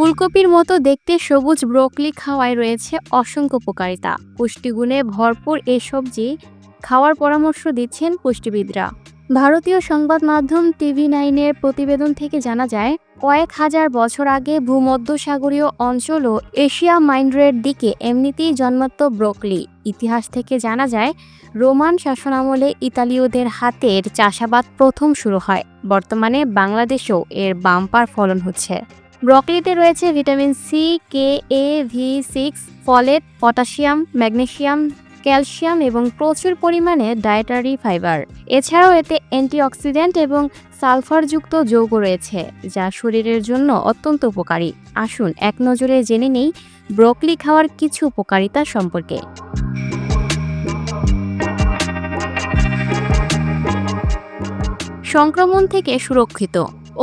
ফুলকপির মতো দেখতে সবুজ ব্রোকলি খাওয়ায় রয়েছে অসংখ্য উপকারিতা। পুষ্টিগুণে ভরপুর এই সবজি খাওয়ার পরামর্শ দিচ্ছেন পুষ্টিবিদরা। ভারতীয় সংবাদ মাধ্যম টিভি নাইনের প্রতিবেদন থেকে জানা যায়, কয়েক হাজার বছর আগে ভূমধ্যসাগরীয় অঞ্চল ও এশিয়া মাইন্ড্রের দিকে এমনিতেই জন্মাত ব্রোকলি। ইতিহাস থেকে জানা যায়, রোমান শাসনামলে ইতালীয়দের হাতের চাষাবাদ প্রথম শুরু হয়, বর্তমানে বাংলাদেশেও এর বাম্পার ফলন হচ্ছে। ব্রকলিতে রয়েছে vitamin C K A B six folate potassium magnesium calcium এবং প্রচুর পরিমাণে ডায়েটারি ফাইবার এছাড়াও এতে অ্যান্টিঅক্সিডেন্ট এবং সালফারযুক্ত যৌগ রয়েছে, যা শরীরের জন্য অত্যন্ত উপকারী। আসুন, এক নজরে জেনে নেই ব্রকলি খাওয়ার কিছু উপকারিতা সম্পর্কে। সংক্রমণ থেকে সুরক্ষিত।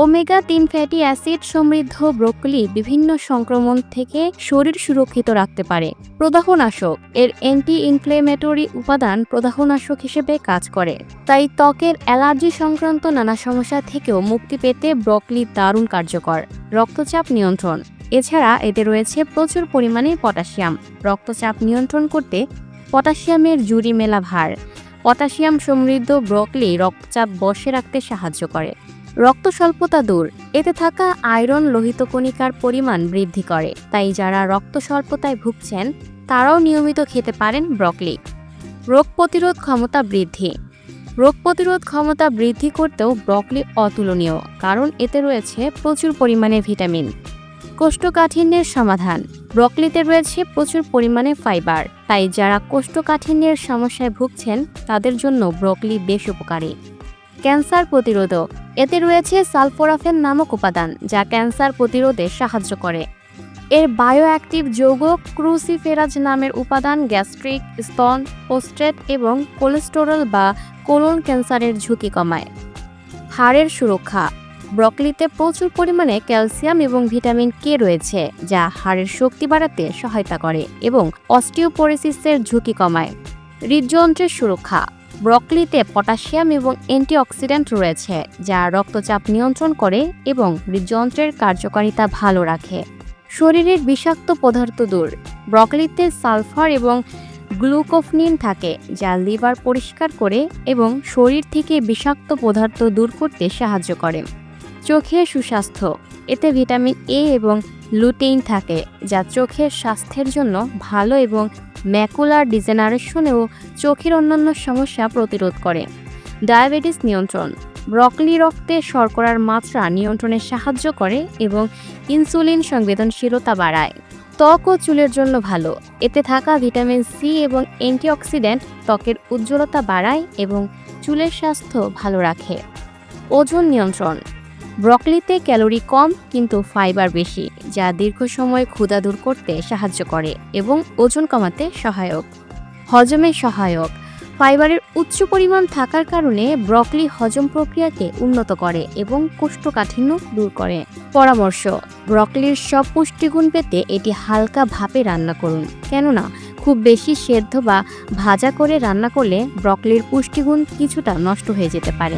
ওমেগা তিন ফ্যাটি অ্যাসিড সমৃদ্ধ ব্রোকলি বিভিন্ন সংক্রমণ থেকে শরীর সুরক্ষিত রাখতে পারে। প্রদাহনাশক, এর অ্যান্টি ইনফ্লেমেটরি উপাদান প্রদাহনাশক হিসেবে কাজ করে। তাই ত্বকের অ্যালার্জি সংক্রান্ত নানা সমস্যা থেকেও মুক্তি পেতে ব্রকলি দারুণ কার্যকর। রক্তচাপ নিয়ন্ত্রণ, এছাড়া এতে রয়েছে প্রচুর পরিমাণে পটাশিয়াম। রক্তচাপ নিয়ন্ত্রণ করতে পটাশিয়ামের জুরি মেলা ভার। পটাশিয়াম সমৃদ্ধ ব্রকলি রক্তচাপ বসে রাখতে সাহায্য করে। রক্ত স্বল্পতা দূর। এতে থাকা আয়রন লোহিত কণিকার পরিমাণ বৃদ্ধি করে। তাই যারা রক্ত স্বল্পতায় ভুগছেন, তারাও নিয়মিত খেতে পারেন ব্রকলি। রোগ প্রতিরোধ ক্ষমতা বৃদ্ধি। রোগ প্রতিরোধ ক্ষমতা বৃদ্ধি করতেও ব্রকলি অতুলনীয়, কারণ এতে রয়েছে প্রচুর পরিমাণে ভিটামিন। কোষ্ঠকাঠিন্যের সমাধান। ব্রকলিতে রয়েছে প্রচুর পরিমাণে ফাইবার। তাই যারা কোষ্ঠকাঠিন্যের সমস্যায় ভুগছেন, তাদের জন্য ব্রকলি বেশ উপকারী। ক্যান্সার প্রতিরোধক। এতে রয়েছে সালফোরাফেন নামক উপাদান, যা ক্যান্সার প্রতিরোধে সাহায্য করে। এর বায়োঅ্যাক্টিভ যৌগ ক্রুসিফেরাজ নামের উপাদান গ্যাস্ট্রিক, স্তন পোস্ট্রেট এবং কোলেস্টেরল বা কোলন ক্যান্সারের ঝুঁকি কমায়। হাড়ের সুরক্ষা। ব্রকলিতে প্রচুর পরিমাণে ক্যালসিয়াম এবং ভিটামিন কে রয়েছে, যা হাড়ের শক্তি বাড়াতে সহায়তা করে এবং অস্টিওপোরেসিসের ঝুঁকি কমায়। হৃদযন্ত্রের সুরক্ষা। ব্রকলিতে পটাশিয়াম এবং অ্যান্টিঅক্সিডেন্ট রয়েছে, যা রক্তচাপ নিয়ন্ত্রণ করে এবং হৃদযন্ত্রের কার্যকারিতা ভালো রাখে। শরীরের বিষাক্ত পদার্থ দূর। ব্রকলিতে সালফার এবং গ্লুকোফনিন থাকে, যা লিভার পরিষ্কার করে এবং শরীর থেকে বিষাক্ত পদার্থ দূর করতে সাহায্য করে। চোখে সুস্বাস্থ্য। এতে ভিটামিন এ এবং লুটেইন থাকে, যা চোখের স্বাস্থ্যের জন্য ভালো এবং ম্যাকুলার ডিজেনারেশনেও চোখের অন্যান্য সমস্যা প্রতিরোধ করে। ডায়াবেটিস নিয়ন্ত্রণ ব্রকলি রক্তে শর্করার মাত্রা নিয়ন্ত্রণে সাহায্য করে এবং ইনসুলিন সংবেদনশীলতা বাড়ায়। ত্বক ও চুলের জন্য ভালো, এতে থাকা ভিটামিন সি এবং অ্যান্টিঅক্সিডেন্ট ত্বকের উজ্জ্বলতা বাড়ায় এবং চুলের স্বাস্থ্য ভালো রাখে। ওজন নিয়ন্ত্রণ ব্রকলিতে ক্যালোরি কম কিন্তু ফাইবার বেশি, যা দীর্ঘ সময় ক্ষুধা দূর করতে সাহায্য করে এবং ওজন কমাতে সহায়ক। হজমে সহায়ক। ফাইবারের উচ্চ পরিমাণ থাকার কারণে ব্রকলি হজম প্রক্রিয়াকে উন্নত করে এবং কোষ্ঠকাঠিন্য দূর করে। পরামর্শ, ব্রকলির সব পুষ্টিগুণ পেতে এটি হালকা ভাপে রান্না করুন, কেননা খুব বেশি সেদ্ধ বা ভাজা করে রান্না করলে ব্রকলির পুষ্টিগুণ কিছুটা নষ্ট হয়ে যেতে পারে।